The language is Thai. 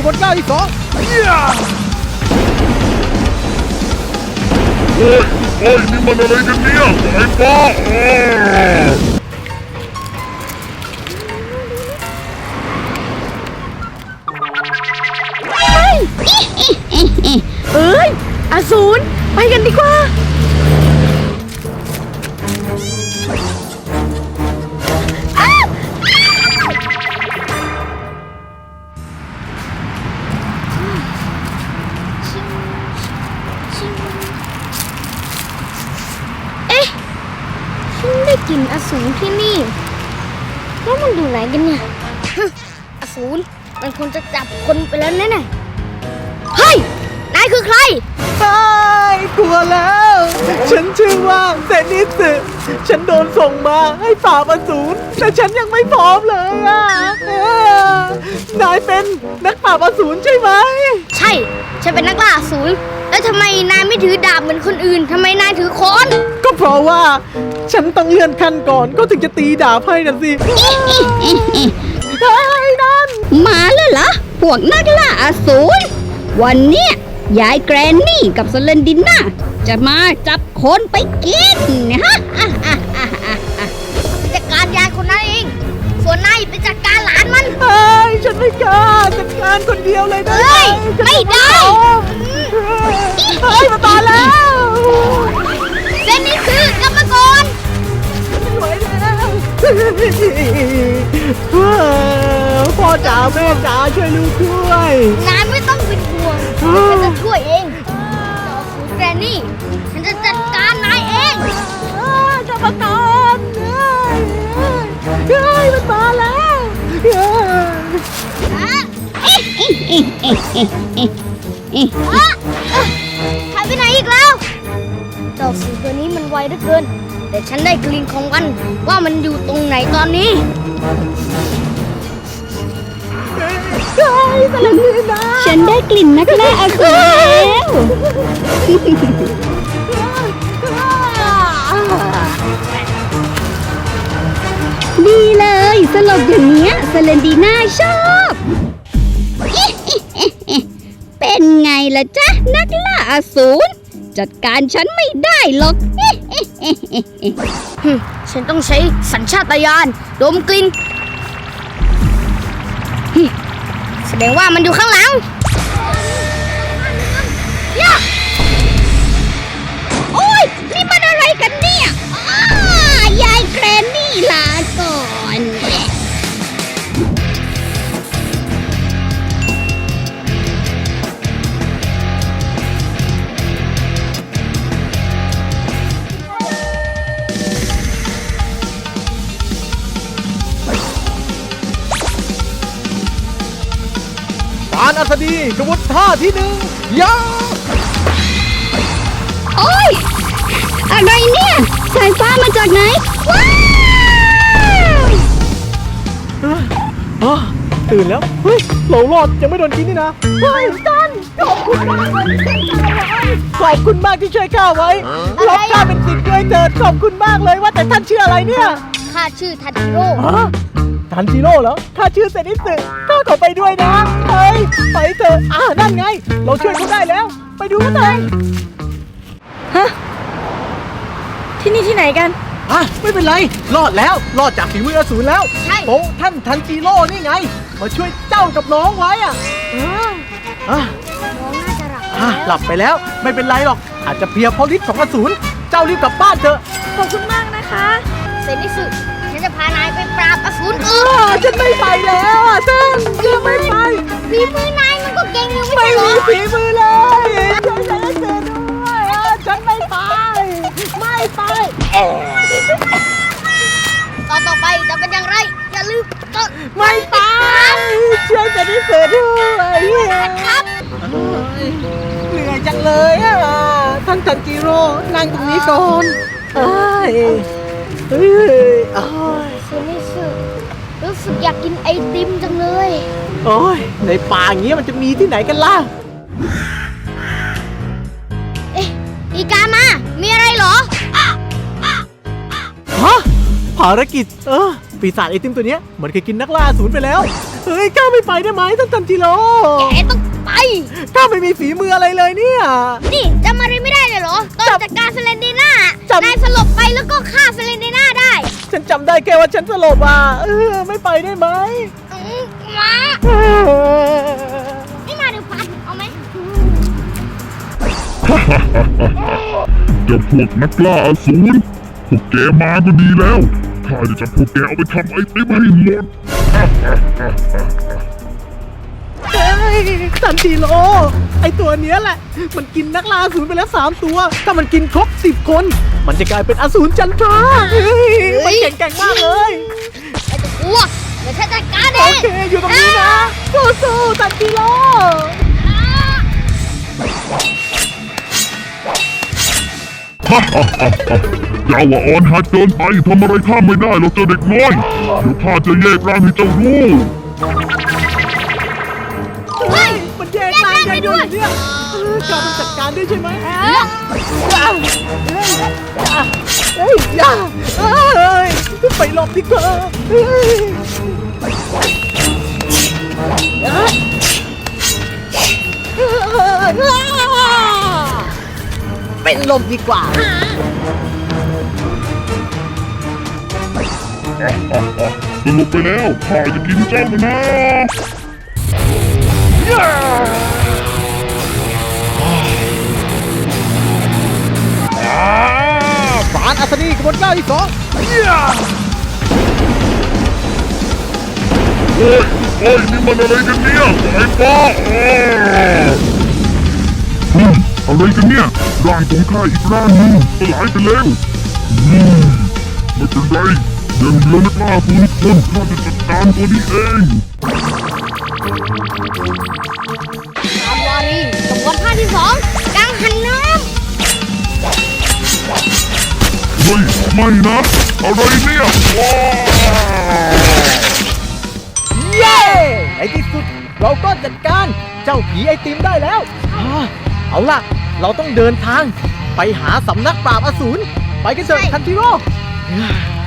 กระบวนการที่สองเหี้ยโอ้ยโอ้ยนี่มันอะไรกันเนี่ยไอ้ฟ้าอ้าเอ้ยอสูรไปกันดีกว่า กลิ่นอสูรที่นี่ แล้วมันอยู่ไหนกันเนี่ยฮึอสูรมันคงจะจับคนไปแล้วแน่ๆเฮ้ย นายคือใคร ตายกลัวแล้ว ฉันชื่อว่าเซนิสึฉันโดนส่งมาให้ปราบอสูรแต่ฉันยังไม่พร้อมเลยอะเอ้อนายเป็นนักปราบอสูรใช่ไหม ใช่ ฉันเป็นนักล่าอสูร แล้วทำไมนายไม่ถือดาบเหมือนคนอื่นทำไมนายถือค้อนก็เพราะว่าฉันต้องเลื่อนขั้นก่อนก็ถึงจะตีดาบให้น่ะสิเฮ้ยนั่นมาแล้วเหรอพวกนักล่าอสูรวันเนี้ยยายแกรนนี่กับสเลนดิน่าจะมาจับคนไปกินนะฮะอะอะอะอะอะจัดการยายคนนั้นเอง ส่วนนายไปจัดการหลานมันเฮ้ยฉันไม่กล้าจัดการคนเดียวเลยนะเฮ้ยฉันไม่ได้ จ๋าแม่จ๋าช่วยลูกด้วย นายไม่ต้องเป็นห่วงฉันจะช่วยเองเจ้าอสูรแกรนี่ ฉันจะจัดการนายเองจะมาตอนเฮ้ยเฮ้มันมาแล้วเฮ้ยอะหายไปไหนอีกแล้ว เจ้าสูรตัวนี้มันไวเหลือเกิน แต่ฉันได้กลิ่นของมันว่ามันอยู่ตรงไหนตอนนี้ ฉันได้กลิ่นนักล่าอสูรแล้วดีเลย สลบอย่างเนี้ยสเลนดีน่าชอบ เป็นไงล่ะจ๊ะ นักล่าอสูรจัดการฉันไม่ได้หรอกฮึฉันต้องใช้สัญชาตญาณดมกลิ่น แสดงว่ามันอยู่ข้างหลัง อัศดีกระบวนท่าที่หนึ่งยาโอ้ย อะไรเนี่ย สายฟ้ามาจากไหน ว้าวอะตื่นแล้ว เฮ้ย เรารอดยังไม่โดนกินนี่นะ เฮ้ยตันขอบคุณมาก ขอบคุณมากที่ช่วยข้าไว้รับข้าเป็นสิทธิ์ด้วยเถิดขอบคุณมากเลยว่าแต่ท่านชื่ออะไรเนี่ยข้าชื่อทันจิโร่ฮะทันจิโร่เหรอข้าชื่อเซนิสึข้าขอไปด้วยนะเฮ้ยไปเถอะอ่านั่นไง เราช่วยเขาได้แล้ว ไปดูกันเถอะที่นี่ที่ไหนกันอะไม่เป็นไร รอดแล้ว รอดจากฝีมืออสูรแล้วใช่โต๊ะท่านทันจิโร่นี่ไง มาช่วยเจ้ากับน้องไว้อะอะน้อง น่าจะหลับอะหลับไปแล้วไม่เป็นไรหรอก อาจจะเพลียเพราะฤทธิ์ของอสูรเจ้ารีบกลับบ้านเถอะขอบคุณมากนะคะเซนิสึฉันจะพานายไปปราบอสูรอ่อื่นาฉันไม่ไปแล้วอะท่านฉันไม่ไปฝีมือนายมันก็เก่งอยู่ไม่ไม่ใช่เหรมีอฝีมือเลยช่วยฉันให้เจอด้วยอะฉันไม่ไป ไม่ไป ตอนต่อไปจะเป็นอย่างไร อย่าลืมกดไม่ไปช่วยฉันให้เจอด้วย ครับเหนื่อย จังเลยอะท่านทันจิโร่นั่งตรงนี้ก่อนเอ้ยเอ้ยเอ้ยเซนิสึรู้สึกอยากกินไอติมจังเลย โอ้ยในป่าอย่างเงี้ยมันจะมีที่ไหนกันล่ะ เอ๊ะอีกามา มีอะไรเหรอ ฮะภารกิจ เออ ปีศาจไอติมตัวเนี้ยเหมือนเคยกินนักล่าอสูรไปแล้ว เฮ้ยก้าไม่ไปได้ไหมท่านจันจิโร่ แกต้อง ไปก้าไม่มีฝีมืออะไรเลยเนี่ย นี่จำอะไรไม่ได้เลยเหรอ ตอนจำจัดการเซเลนดีน่าจำ นายสลบไปแล้วก็ฆ่าเซเลนดีน่าได้ฉันจำได้แค่ว่าฉันสลบอะเออไม่ไปได้ไหมอืมมาเออไม่มาเดี๋ยวพัดเอาไหมเจ้าพวกนักล่าอสูรพวกแกมาก็ดีแล้ว ข้าจะจับพวกแกเอาไปทำไอติมให้หมด เฮ้ยจันจิโร่ไอตัวเนี้ยแหละ มันกินนักล่าอสูรไปแล้วสามตัว ถ้ามันกินครบสิบคน มันจะกลายเป็นอสูรจันทราเฮ้ยมันเก่งๆมากเลย ไอ้ตัวกลัวเดี๋ยวฉันจัดการเอโองเค อยู่ตรงนี้นะสู้ๆจันจิโร่ฮ่าฮ่าฮ่าฮ่าเจ้าว่าอ่อนหัดเกินไปทำอะไรข้าไม่ได้หรอกเจ้าเด็กน้อย เดี๋ยวข้าจะแยกร่างให้เจ้ารู้ กนายเนี่ยเออกาต้องจัดการได้ใช่ไหมเฮ้ยเฮ้ยอย่าเฮ้ยไปหลบดีกว่าเฮ้ยเป็นลมดีกว่าสรุปไปแล้วข้าจะกินเจ้ามันนะ นีกระบวนก้าวที่สองโอ้ยโอ้ยนี่มันอะไรกันเนี่ยไอ้ป้าอืมอะไรกันเนี่ยร่างของข้าอีกร่างหนึงสลายไปแล้วอืมไม่เป็นไรยังเหลือนักล่าฝูงคนข้าจะจัดการตัวนี้เองตามวารีกระบวนท่าที่สองกังหันน้เไม่นะอะไรเนี่ยว้าวเย้ในที่สุดเราก็จัดการเจ้าผีไอติมได้แล้วอ่าเอาล่ะ เราต้องเดินทาง ไปหาสำนักปราบอสูรไปกันเถอะทันจิโร่ำ